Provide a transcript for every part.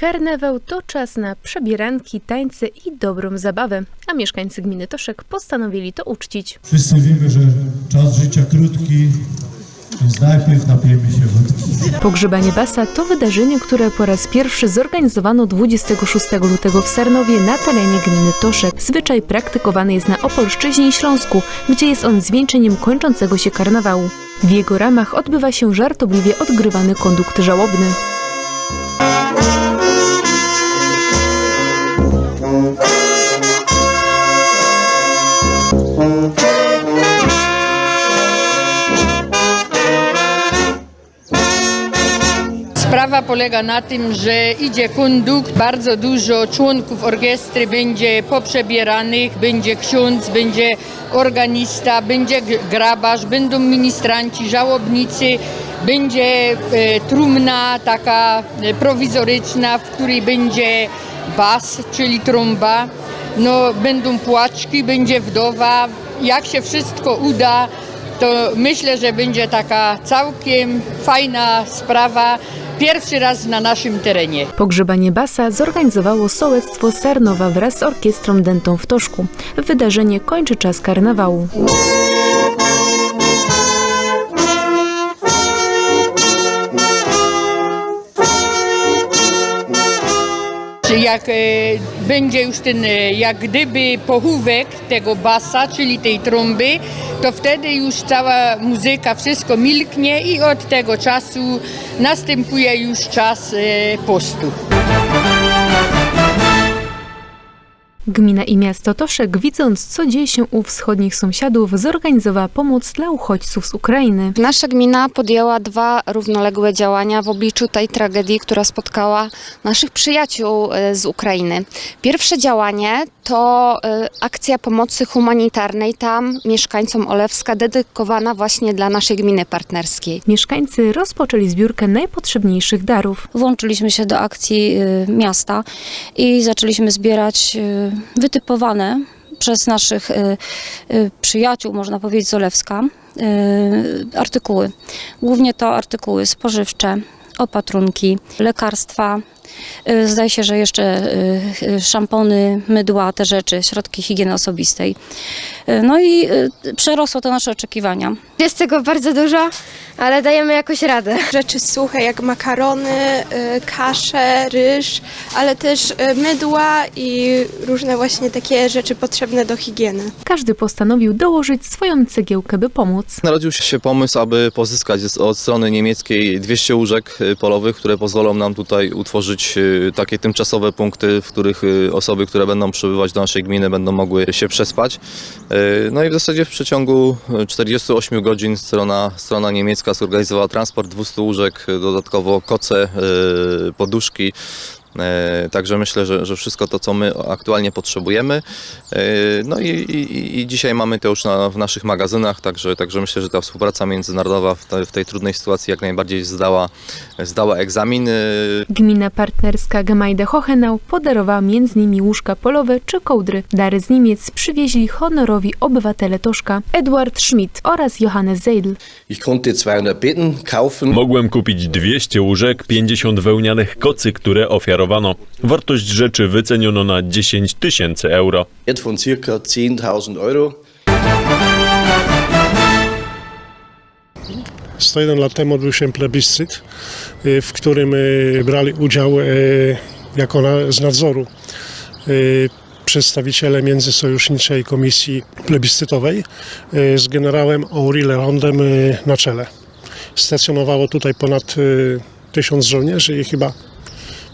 Karnawał to czas na przebieranki, tańce i dobrą zabawę, a mieszkańcy gminy Toszek postanowili to uczcić. Wszyscy wiemy, że czas życia krótki, więc najpierw napijemy się wódki. Pogrzebanie Basa to wydarzenie, które po raz pierwszy zorganizowano 26 lutego w Sarnowie na terenie gminy Toszek. Zwyczaj praktykowany jest na Opolszczyźnie i Śląsku, gdzie jest on zwieńczeniem kończącego się karnawału. W jego ramach odbywa się żartobliwie odgrywany kondukt żałobny. Polega na tym, że idzie kondukt, bardzo dużo członków orkiestry będzie poprzebieranych, będzie ksiądz, będzie organista, będzie grabarz, będą ministranci, żałobnicy, będzie e, trumna taka e, prowizoryczna, w której będzie bas, czyli trąba, no, będą płaczki, będzie wdowa. Jak się wszystko uda, to myślę, że będzie taka całkiem fajna sprawa. Pierwszy raz na naszym terenie. Pogrzebanie Basa zorganizowało sołectwo Sarnowa wraz z orkiestrą Dentą w Toszku. Wydarzenie kończy czas karnawału. Czy jak e, będzie już ten, e, jak gdyby pochówek tego basa, czyli tej trąby, to wtedy już cała muzyka, wszystko milknie i od tego czasu następuje już czas e, postu. Gmina i miasto Toszek, widząc co dzieje się u wschodnich sąsiadów, zorganizowała pomoc dla uchodźców z Ukrainy. Nasza gmina podjęła dwa równoległe działania w obliczu tej tragedii, która spotkała naszych przyjaciół e, z Ukrainy. Pierwsze działanie to e, akcja pomocy humanitarnej tam mieszkańcom Olewska dedykowana właśnie dla naszej gminy partnerskiej. Mieszkańcy rozpoczęli zbiórkę najpotrzebniejszych darów. włączyliśmy się do akcji y, miasta i zaczęliśmy zbierać wytypowane przez naszych y, y, przyjaciół, można powiedzieć z Olewska, y, artykuły. Głównie to artykuły spożywcze, opatrunki, lekarstwa. y, Zdaje się, że jeszcze y, y, szampony, mydła, te rzeczy, środki higieny osobistej. No i przerosło to nasze oczekiwania. Jest tego bardzo dużo, ale dajemy jakoś radę. rzeczy suche jak makarony, kasze, ryż, ale też mydła i różne właśnie takie rzeczy potrzebne do higieny. Każdy postanowił dołożyć swoją cegiełkę, by pomóc. Narodził się pomysł, aby pozyskać z- od strony niemieckiej 200 łóżek polowych, które pozwolą nam tutaj utworzyć y, takie tymczasowe punkty, w których y, osoby, które będą przybywać do naszej gminy będą mogły się przespać. Y, No i w zasadzie w przeciągu y, 48 godzin strona, strona niemiecka zorganizowała transport 200 łóżek, dodatkowo koce, poduszki. E, Także myślę, że, że wszystko to, co my aktualnie potrzebujemy. E, No i, i, i dzisiaj mamy to już na, w naszych magazynach, także, także myślę, że ta współpraca międzynarodowa w, te, w tej trudnej sytuacji jak najbardziej zdała, zdała egzamin. E, Gmina partnerska Gemeinde Hochenau podarowała m.in. łóżka polowe czy kołdry. Dary z Niemiec przywieźli honorowi obywatele Toszka Edward Schmidt oraz Johannes Seidl. Ich konnte 200 Betten kaufen. Mogłem kupić 200 łóżek, 50 wełnianych kocy, które ofiarowano. Wartość rzeczy wyceniono na 10 tysięcy euro. Von circa 10.000 Euro. 101 lat temu odbył się plebiscyt, y, w którym y, brali udział y, jako na, z nadzoru przedstawiciele Międzysojuszniczej Komisji Plebiscytowej z generałem Henri Lerondem na czele. Stacjonowało tutaj ponad 1000 żołnierzy i chyba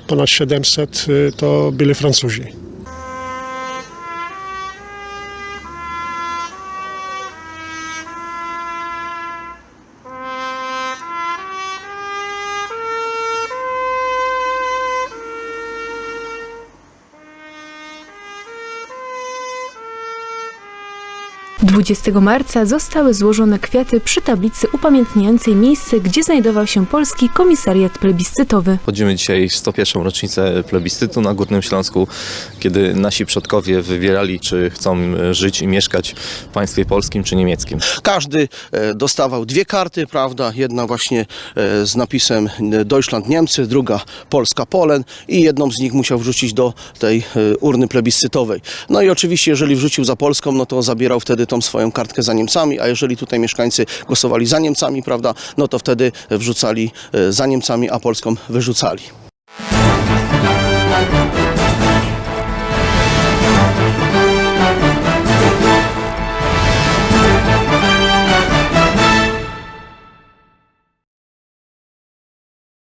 ponad 700 y, to byli Francuzi. 20 marca zostały złożone kwiaty przy tablicy upamiętniającej miejsce, gdzie znajdował się polski komisariat plebiscytowy. Chodzimy dzisiaj w 101. rocznicę plebiscytu na Górnym Śląsku, kiedy nasi przodkowie wybierali, czy chcą e, żyć i mieszkać w państwie polskim czy niemieckim. Każdy e, dostawał dwie karty, prawda? Jedna właśnie e, z napisem Deutschland Niemcy, druga Polska Polen i jedną z nich musiał wrzucić do tej urny plebiscytowej. No i oczywiście, jeżeli wrzucił za Polską, no to zabierał wtedy tą swoją kartkę za Niemcami, a jeżeli tutaj mieszkańcy głosowali za Niemcami, prawda? No to wtedy wrzucali e, za Niemcami, a Polską wyrzucali.